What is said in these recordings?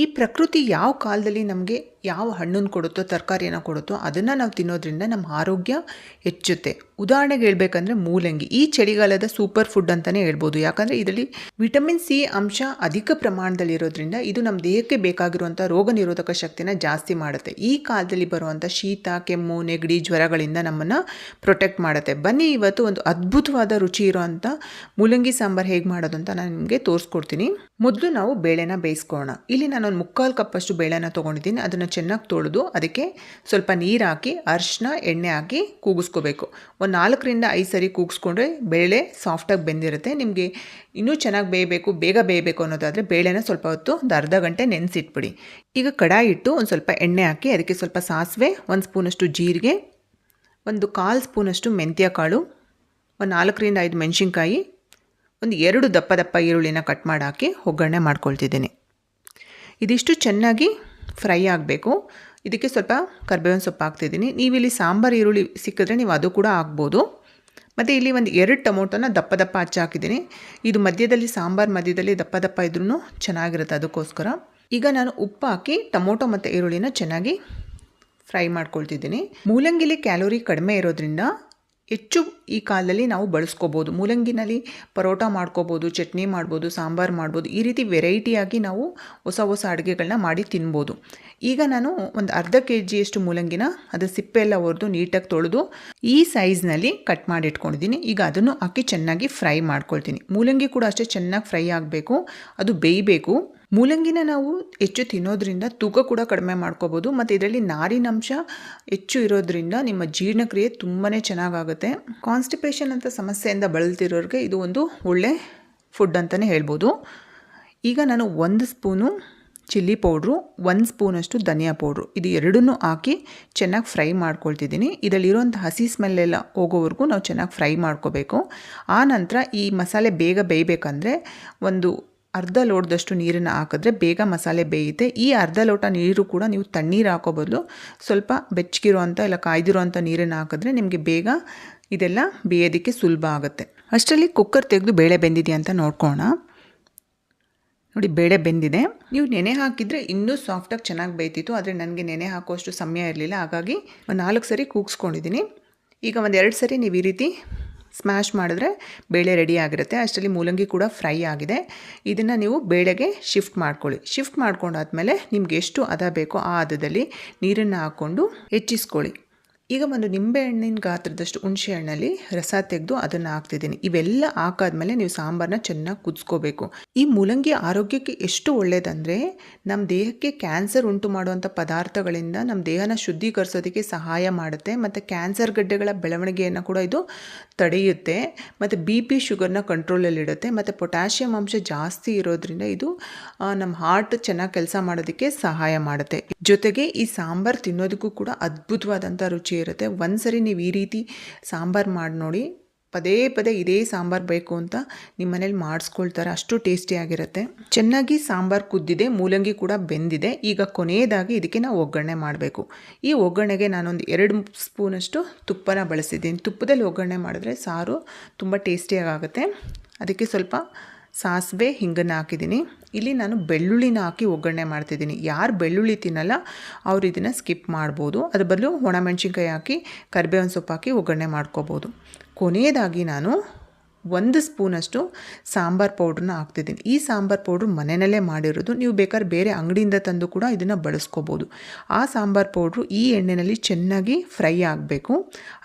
ಈ ಪ್ರಕೃತಿ ಯಾವ ಕಾಲದಲ್ಲಿ ನಮಗೆ ಯಾವ ಹಣ್ಣನ್ನು ಕೊಡುತ್ತೋ, ತರಕಾರಿಯನ್ನು ಕೊಡುತ್ತೋ ಅದನ್ನು ನಾವು ತಿನ್ನೋದ್ರಿಂದ ನಮ್ಮ ಆರೋಗ್ಯ ಹೆಚ್ಚುತ್ತೆ. ಉದಾಹರಣೆಗೆ ಹೇಳ್ಬೇಕಂದ್ರೆ ಮೂಲಂಗಿ. ಈ ಚಳಿಗಾಲದ ಸೂಪರ್ ಫುಡ್ ಅಂತಲೇ ಹೇಳ್ಬೋದು. ಯಾಕಂದರೆ ಇದರಲ್ಲಿ ವಿಟಮಿನ್ ಸಿ ಅಂಶ ಅಧಿಕ ಪ್ರಮಾಣದಲ್ಲಿ ಇರೋದ್ರಿಂದ ಇದು ನಮ್ಮ ದೇಹಕ್ಕೆ ಬೇಕಾಗಿರುವಂಥ ರೋಗ ನಿರೋಧಕ ಶಕ್ತಿನ ಜಾಸ್ತಿ ಮಾಡುತ್ತೆ. ಈ ಕಾಲದಲ್ಲಿ ಬರುವಂಥ ಶೀತ, ಕೆಮ್ಮು, ನೆಗಡಿ ಜ್ವರಗಳಿಂದ ನಮ್ಮನ್ನು ಪ್ರೊಟೆಕ್ಟ್ ಮಾಡುತ್ತೆ. ಬನ್ನಿ, ಇವತ್ತು ಒಂದು ಅದ್ಭುತವಾದ ರುಚಿ ಇರೋವಂಥ ಮೂಲಂಗಿ ಸಾಂಬಾರು ಹೇಗೆ ಮಾಡೋದು ಅಂತ ನಾನು ನಿಮಗೆ ತೋರಿಸ್ಕೊಡ್ತೀನಿ. ಮೊದಲು ನಾವು ಬೇಳೆನ ಬೇಯಿಸ್ಕೊಳ್ಳೋಣ ಇಲ್ಲಿ ನಾನು ಒಂದು ಮುಕ್ಕಾಲು ಕಪ್ಪಷ್ಟು ಬೇಳೆನ ತೊಗೊಂಡಿದ್ದೀನಿ, ಅದನ್ನು ಚೆನ್ನಾಗಿ ತೊಳೆದು ಅದಕ್ಕೆ ಸ್ವಲ್ಪ ನೀರು ಹಾಕಿ ಅರಿಶಿನ ಎಣ್ಣೆ ಹಾಕಿ ಕೂಗಿಸ್ಕೋಬೇಕು. ಒಂದು ನಾಲ್ಕರಿಂದ ಐದು ಸರಿ ಕೂಗಿಸ್ಕೊಂಡ್ರೆ ಬೇಳೆ ಸಾಫ್ಟಾಗಿ ಬೆಂದಿರುತ್ತೆ. ನಿಮಗೆ ಇನ್ನೂ ಚೆನ್ನಾಗಿ ಬೇಯಬೇಕು, ಬೇಗ ಬೇಯಬೇಕು ಅನ್ನೋದಾದರೆ ಬೇಳೆನ ಸ್ವಲ್ಪ ಹೊತ್ತು ಒಂದು ಅರ್ಧ ಗಂಟೆ ನೆನೆಸಿಟ್ಬಿಡಿ. ಈಗ ಕಡಾಯಿ ಇಟ್ಟು ಒಂದು ಸ್ವಲ್ಪ ಎಣ್ಣೆ ಹಾಕಿ ಅದಕ್ಕೆ ಸ್ವಲ್ಪ ಸಾಸಿವೆ, ಒಂದು ಸ್ಪೂನಷ್ಟು ಜೀರಿಗೆ, ಒಂದು ಕಾಲು ಸ್ಪೂನಷ್ಟು ಮೆಂತ್ಯ ಕಾಳು, ಒಂದು ನಾಲ್ಕರಿಂದ ಐದು ಮೆಣಸಿನ್ಕಾಯಿ, ಒಂದು ಎರಡು ದಪ್ಪ ದಪ್ಪ ಈರುಳ್ಳಿನ ಕಟ್ ಮಾಡಿ ಹಾಕಿ ಒಗ್ಗರಣೆ ಮಾಡ್ಕೊಳ್ತಿದ್ದೀನಿ. ಇದಿಷ್ಟು ಚೆನ್ನಾಗಿ ಫ್ರೈ ಆಗಬೇಕು. ಇದಕ್ಕೆ ಸ್ವಲ್ಪ ಕರ್ಬೇವಿನ ಸೊಪ್ಪು ಹಾಕ್ತಿದ್ದೀನಿ. ನೀವು ಇಲ್ಲಿ ಸಾಂಬಾರು, ಈರುಳ್ಳಿ ಸಿಕ್ಕಿದ್ರೆ ನೀವು ಅದು ಕೂಡ ಹಾಕ್ಬೋದು. ಮತ್ತು ಇಲ್ಲಿ ಒಂದು ಎರಡು ಟೊಮೊಟೊನ ದಪ್ಪ ದಪ್ಪ ಹಚ್ಚಿ ಹಾಕಿದ್ದೀನಿ. ಇದು ಮಧ್ಯದಲ್ಲಿ ಸಾಂಬಾರು ಮಧ್ಯದಲ್ಲಿ ದಪ್ಪ ದಪ್ಪ ಇದ್ರೂ ಚೆನ್ನಾಗಿರುತ್ತೆ ಅದಕ್ಕೋಸ್ಕರ. ಈಗ ನಾನು ಉಪ್ಪು ಹಾಕಿ ಟೊಮೊಟೊ ಮತ್ತು ಈರುಳ್ಳಿನ ಚೆನ್ನಾಗಿ ಫ್ರೈ ಮಾಡ್ಕೊಳ್ತಿದ್ದೀನಿ. ಮೂಲಂಗಿಲಿ ಕ್ಯಾಲೋರಿ ಕಡಿಮೆ ಇರೋದ್ರಿಂದ ಹೆಚ್ಚು ಈ ಕಾಲದಲ್ಲಿ ನಾವು ಬಳಸ್ಕೋಬೋದು. ಮೂಲಂಗಿನಲ್ಲಿ ಪರೋಟ ಮಾಡ್ಕೋಬೋದು, ಚಟ್ನಿ ಮಾಡ್ಬೋದು, ಸಾಂಬಾರು ಮಾಡ್ಬೋದು, ಈ ರೀತಿ ವೆರೈಟಿಯಾಗಿ ನಾವು ಹೊಸ ಹೊಸ ಅಡುಗೆಗಳನ್ನ ಮಾಡಿ ತಿನ್ಬೋದು. ಈಗ ನಾನು ಒಂದು ಅರ್ಧ ಕೆ ಜಿಯಷ್ಟು ಮೂಲಂಗಿನ ಅದು ಸಿಪ್ಪೆ ಎಲ್ಲ ಹೊರದು ನೀಟಾಗಿ ತೊಳೆದು ಈ ಸೈಜ್ನಲ್ಲಿ ಕಟ್ ಮಾಡಿ ಇಟ್ಕೊಂಡಿದ್ದೀನಿ. ಈಗ ಅದನ್ನು ಹಾಕಿ ಚೆನ್ನಾಗಿ ಫ್ರೈ ಮಾಡ್ಕೊಳ್ತೀನಿ. ಮೂಲಂಗಿ ಕೂಡ ಅಷ್ಟೇ ಚೆನ್ನಾಗಿ ಫ್ರೈ ಆಗಬೇಕು. ಅದು ಬೇಯಬೇಕು. ಮೂಲಂಗಿನ ನಾವು ಹೆಚ್ಚು ತಿನ್ನೋದ್ರಿಂದ ತೂಕ ಕೂಡ ಕಡಿಮೆ ಮಾಡ್ಕೋಬೋದು, ಮತ್ತು ಇದರಲ್ಲಿ ನಾರಿನಂಶ ಹೆಚ್ಚು ಇರೋದ್ರಿಂದ ನಿಮ್ಮ ಜೀರ್ಣಕ್ರಿಯೆ ತುಂಬಾ ಚೆನ್ನಾಗಾಗುತ್ತೆ. ಕಾನ್ಸ್ಟಿಪೇಷನ್ ಅಂತ ಸಮಸ್ಯೆಯಿಂದ ಬಳಲ್ತಿರೋರಿಗೆ ಇದು ಒಂದು ಒಳ್ಳೆ ಫುಡ್ ಅಂತಲೇ ಹೇಳ್ಬೋದು. ಈಗ ನಾನು ಒಂದು ಸ್ಪೂನು ಚಿಲ್ಲಿ ಪೌಡ್ರು, ಒಂದು ಸ್ಪೂನಷ್ಟು ಧನಿಯಾ ಪೌಡ್ರು. ಇದು ಎರಡನ್ನೂ ಹಾಕಿ ಚೆನ್ನಾಗಿ ಫ್ರೈ ಮಾಡ್ಕೊಳ್ತಿದ್ದೀನಿ. ಇದರಲ್ಲಿರೋಂಥ ಹಸಿ ಸ್ಮೆಲ್ಲೆಲ್ಲ ಹೋಗೋವರೆಗೂ ನಾವು ಚೆನ್ನಾಗಿ ಫ್ರೈ ಮಾಡ್ಕೋಬೇಕು. ಆ ನಂತರ ಈ ಮಸಾಲೆ ಬೇಗ ಬೇಯಬೇಕಂದ್ರೆ ಒಂದು ಅರ್ಧ ಲೋಟದಷ್ಟು ನೀರನ್ನು ಹಾಕಿದ್ರೆ ಬೇಗ ಮಸಾಲೆ ಬೇಯುತ್ತೆ. ಈ ಅರ್ಧ ಲೋಟ ನೀರು ಕೂಡ ನೀವು ತಣ್ಣೀರು ಹಾಕೋ ಬದಲು ಸ್ವಲ್ಪ ಬೆಚ್ಚಗಿರೋ ಅಂಥ ಇಲ್ಲ ಕಾಯ್ದಿರೋ ಅಂಥ ನೀರನ್ನು ಹಾಕಿದ್ರೆ ನಿಮಗೆ ಬೇಗ ಇದೆಲ್ಲ ಬೇಯೋದಕ್ಕೆ ಸುಲಭ ಆಗುತ್ತೆ. ಅಷ್ಟರಲ್ಲಿ ಕುಕ್ಕರ್ ತೆಗೆದು ಬೇಳೆ ಬೆಂದಿದೆಯಾ ಅಂತ ನೋಡ್ಕೋಣ ನೋಡಿ, ಬೇಳೆ ಬೆಂದಿದೆ. ನೀವು ನೆನೆ ಹಾಕಿದರೆ ಇನ್ನೂ ಸಾಫ್ಟಾಗಿ ಚೆನ್ನಾಗಿ ಬೇಯ್ತಿತ್ತು, ಆದರೆ ನನಗೆ ನೆನೆ ಹಾಕೋಷ್ಟು ಸಮಯ ಇರಲಿಲ್ಲ. ಹಾಗಾಗಿ ಒಂದು ನಾಲ್ಕು ಸರಿ ಕೂಗಿಸ್ಕೊಂಡಿದ್ದೀನಿ. ಈಗ ಒಂದು ಎರಡು ಸರಿ ನೀವು ಈ ರೀತಿ ಸ್ಮ್ಯಾಶ್ ಮಾಡಿದ್ರೆ ಬೇಳೆ ರೆಡಿ ಆಗಿರುತ್ತೆ. ಅಷ್ಟರಲ್ಲಿ ಮೂಲಂಗಿ ಕೂಡ ಫ್ರೈ ಆಗಿದೆ. ಇದನ್ನು ನೀವು ಬೇಳೆಗೆ ಶಿಫ್ಟ್ ಮಾಡ್ಕೊಳ್ಳಿ. ಶಿಫ್ಟ್ ಮಾಡ್ಕೊಂಡಾದ್ಮೇಲೆ ನಿಮ್ಗೆ ಎಷ್ಟು ಹದ ಬೇಕೋ ಆ ಹದದಲ್ಲಿ ನೀರನ್ನು ಹಾಕ್ಕೊಂಡು ಹೆಚ್ಚಿಸ್ಕೊಳ್ಳಿ. ಈಗ ಒಂದು ನಿಂಬೆಹಣ್ಣಿನ ಗಾತ್ರದಷ್ಟು ಹುಣಸೆ ಹಣ್ಣಲ್ಲಿ ರಸ ತೆಗೆದು ಅದನ್ನು ಹಾಕ್ತಿದ್ದೀನಿ. ಇವೆಲ್ಲ ಹಾಕಾದ್ಮೇಲೆ ನೀವು ಸಾಂಬಾರನ್ನ ಚೆನ್ನಾಗಿ ಕುದಿಸ್ಕೋಬೇಕು. ಈ ಮೂಲಂಗಿ ಆರೋಗ್ಯಕ್ಕೆ ಎಷ್ಟು ಒಳ್ಳೆಯದಂದರೆ ನಮ್ಮ ದೇಹಕ್ಕೆ ಕ್ಯಾನ್ಸರ್ ಉಂಟು ಮಾಡುವಂಥ ಪದಾರ್ಥಗಳಿಂದ ನಮ್ಮ ದೇಹನ ಶುದ್ಧೀಕರಿಸೋದಕ್ಕೆ ಸಹಾಯ ಮಾಡುತ್ತೆ. ಮತ್ತು ಕ್ಯಾನ್ಸರ್ ಗಡ್ಡೆಗಳ ಬೆಳವಣಿಗೆಯನ್ನು ಕೂಡ ಇದು ತಡೆಯುತ್ತೆ. ಮತ್ತು ಬಿ ಪಿ ಶುಗರ್ನ ಕಂಟ್ರೋಲಲ್ಲಿಡುತ್ತೆ. ಮತ್ತು ಪೊಟ್ಯಾಷಿಯಂ ಅಂಶ ಜಾಸ್ತಿ ಇರೋದ್ರಿಂದ ಇದು ನಮ್ಮ ಹಾರ್ಟ್ ಚೆನ್ನಾಗಿ ಕೆಲಸ ಮಾಡೋದಕ್ಕೆ ಸಹಾಯ ಮಾಡುತ್ತೆ. ಜೊತೆಗೆ ಈ ಸಾಂಬಾರು ತಿನ್ನೋದಕ್ಕೂ ಕೂಡ ಅದ್ಭುತವಾದಂಥ ರುಚಿ ಇರುತ್ತೆ. ಒಂದು ಸರಿ ನೀವು ಈ ರೀತಿ ಸಾಂಬಾರು ಮಾಡಿ ನೋಡಿ, ಪದೇ ಪದೇ ಇದೇ ಸಾಂಬಾರು ಬೇಕು ಅಂತ ನಿಮ್ಮ ಮನೇಲಿ ಮಾಡಿಸ್ಕೊಳ್ತಾರೆ. ಅಷ್ಟು ಟೇಸ್ಟಿಯಾಗಿರುತ್ತೆ ಚೆನ್ನಾಗಿ ಸಾಂಬಾರು ಕುದ್ದಿದೆ, ಮೂಲಂಗಿ ಕೂಡ ಬೆಂದಿದೆ. ಈಗ ಕೊನೆಯದಾಗಿ ಇದಕ್ಕೆ ನಾವು ಒಗ್ಗರಣೆ ಮಾಡಬೇಕು. ಈ ಒಗ್ಗರಣೆಗೆ ನಾನೊಂದು ಎರಡು ಸ್ಪೂನಷ್ಟು ತುಪ್ಪನ ಬಳಸಿದ್ದೀನಿ. ತುಪ್ಪದಲ್ಲಿ ಒಗ್ಗರಣೆ ಮಾಡಿದ್ರೆ ಸಾರು ತುಂಬ ಟೇಸ್ಟಿಯಾಗುತ್ತೆ ಅದಕ್ಕೆ ಸ್ವಲ್ಪ ಸಾಸಿವೆ ಹಿಂಗನ್ನು ಹಾಕಿದ್ದೀನಿ. ಇಲ್ಲಿ ನಾನು ಬೆಳ್ಳುಳ್ಳಿನ ಹಾಕಿ ಒಗ್ಗರಣೆ ಮಾಡ್ತಿದ್ದೀನಿ. ಯಾರು ಬೆಳ್ಳುಳ್ಳಿ ತಿನ್ನಲ್ಲ, ಅವ್ರು ಇದನ್ನು ಸ್ಕಿಪ್ ಮಾಡ್ಬೋದು. ಅದ್ರ ಬದಲು ಒಣಮೆಣ್ಸಿನ್ಕಾಯಿ ಹಾಕಿ, ಕರಿಬೇವಿನ ಸೊಪ್ಪು ಹಾಕಿ ಒಗ್ಗರಣೆ ಮಾಡ್ಕೋಬೋದು. ಕೊನೆಯದಾಗಿ ನಾನು ಒಂದು ಸ್ಪೂನಷ್ಟು ಸಾಂಬಾರು ಪೌಡ್ರನ್ನ ಹಾಕ್ತಿದ್ದೀನಿ. ಈ ಸಾಂಬಾರು ಪೌಡ್ರ್ ಮನೆಯಲ್ಲೇ ಮಾಡಿರೋದು. ನೀವು ಬೇಕಾದ್ರೆ ಬೇರೆ ಅಂಗಡಿಯಿಂದ ತಂದು ಕೂಡ ಇದನ್ನು ಬಳಸ್ಕೋಬೋದು. ಆ ಸಾಂಬಾರು ಪೌಡ್ರು ಈ ಎಣ್ಣೆಯಲ್ಲಿ ಚೆನ್ನಾಗಿ ಫ್ರೈ ಆಗಬೇಕು.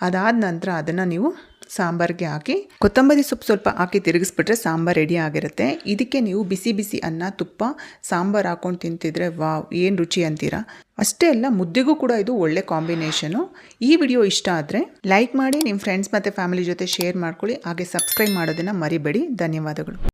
ಅದಾದ ನಂತರ ಅದನ್ನು ನೀವು ಸಾಂಬಾರಿಗೆ ಹಾಕಿ, ಕೊತ್ತಂಬರಿ ಸೊಪ್ಪು ಸ್ವಲ್ಪ ಹಾಕಿ ತಿರುಗಿಸ್ಬಿಟ್ರೆ ಸಾಂಬಾರು ರೆಡಿ ಆಗಿರುತ್ತೆ. ಇದಕ್ಕೆ ನೀವು ಬಿಸಿ ಬಿಸಿ ಅನ್ನ, ತುಪ್ಪ, ಸಾಂಬಾರು ಹಾಕೊಂಡು ತಿಂತಿದ್ರೆ ವಾವ್, ಏನು ರುಚಿ ಅಂತೀರಾ? ಅಷ್ಟೇ ಅಲ್ಲ, ಮುದ್ದೆಗೂ ಕೂಡ ಇದು ಒಳ್ಳೆ ಕಾಂಬಿನೇಷನು ಈ ವಿಡಿಯೋ ಇಷ್ಟ ಆದರೆ ಲೈಕ್ ಮಾಡಿ ನಿಮ್ಮ ಫ್ರೆಂಡ್ಸ್ ಮತ್ತು ಫ್ಯಾಮಿಲಿ ಜೊತೆ ಶೇರ್ ಮಾಡ್ಕೊಳ್ಳಿ. ಹಾಗೆ ಸಬ್ಸ್ಕ್ರೈಬ್ ಮಾಡೋದನ್ನು ಮರಿಬೇಡಿ. ಧನ್ಯವಾದಗಳು.